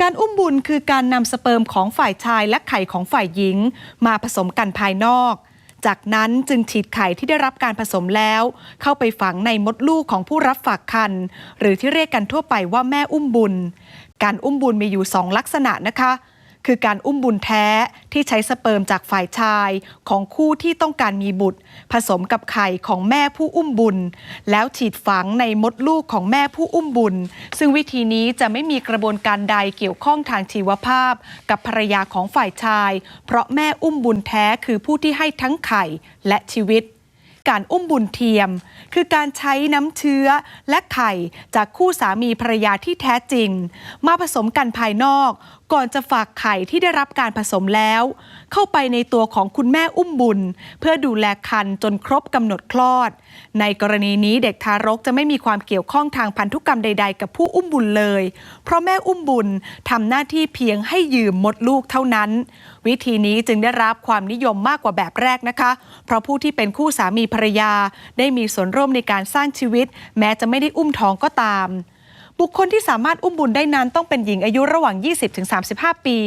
การอุ้มบุญคือการนำสเปิร์มของฝ่ายชายและไข่ของฝ่ายหญิง มาผสมกันภายนอก จากนั้นจึงฉีดไข่ที่ได้รับการผสมแล้ว เข้าไปฝังในมดลูกของผู้รับฝากคันหรือที่เรียกกันทั่วไปว่าแม่อุ้มบุญ การอุ้มบุญมีอยู่สองลักษณะนะคะ คือการอุ้มบุญแท้ที่ใช้สเปิร์มจากฝ่ายชายของคู่ที่ต้องการมีบุตร ผสมกับไข่ของแม่ผู้อุ้มบุญ แล้วฉีดฝังในมดลูกของแม่ผู้อุ้มบุญ ซึ่งวิธีนี้จะไม่มีกระบวนการใดเกี่ยวข้องทางชีวภาพ กับภรรยาของฝ่ายชาย เพราะแม่อุ้มบุญแท้คือผู้ที่ให้ทั้งไข่และชีวิต การอุ้มบุญเทียม คือการใช้น้ำเชื้อและไข่จากคู่สามีภรรยาที่แท้จริง มาผสมกันภายนอก ก่อนจะฝากไข่ที่ได้รับการผสมแล้ว เข้าไปในตัวของคุณแม่อุ้มบุญ เพื่อดูแลคันจนครบกำหนดคลอด ในกรณีนี้เด็กทารกจะไม่มีความเกี่ยวข้องทางพันธุกรรมใด ๆ กับผู้อุ้มบุญเลย เพราะแม่อุ้มบุญทำหน้าที่เพียงให้ยืมมดลูกเท่านั้น วิธีนี้จึงได้รับความนิยมมากกว่าแบบแรกนะคะ เพราะผู้ที่เป็นคู่สามีภรรยา ได้มีส่วนร่วมในการสร้างชีวิต แม้จะไม่ได้อุ้มท้องก็ตาม บุคคลที่สามารถอุ้มบุญได้นั้นต้องเป็นหญิงอายุระหว่าง 20-35 ปี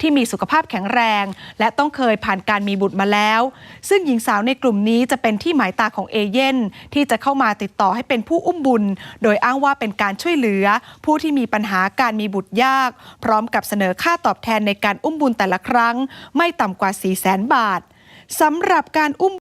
ที่มีสุขภาพแข็งแรง และต้องเคยผ่านการมีบุตรมาแล้ว ซึ่งหญิงสาวในกลุ่มนี้จะเป็นที่หมายตาของเอเย่นที่จะเข้ามาติดต่อให้เป็นผู้อุ้มบุญ โดยอ้างว่าเป็นการช่วยเหลือ ผู้ที่มีปัญหาการมีบุตรยาก พร้อมกับเสนอค่าตอบแทนในการอุ้มบุญแต่ละครั้ง ไม่ต่ำกว่า 4 0 0 0 0 0 บาทสำหรับการอุ้ม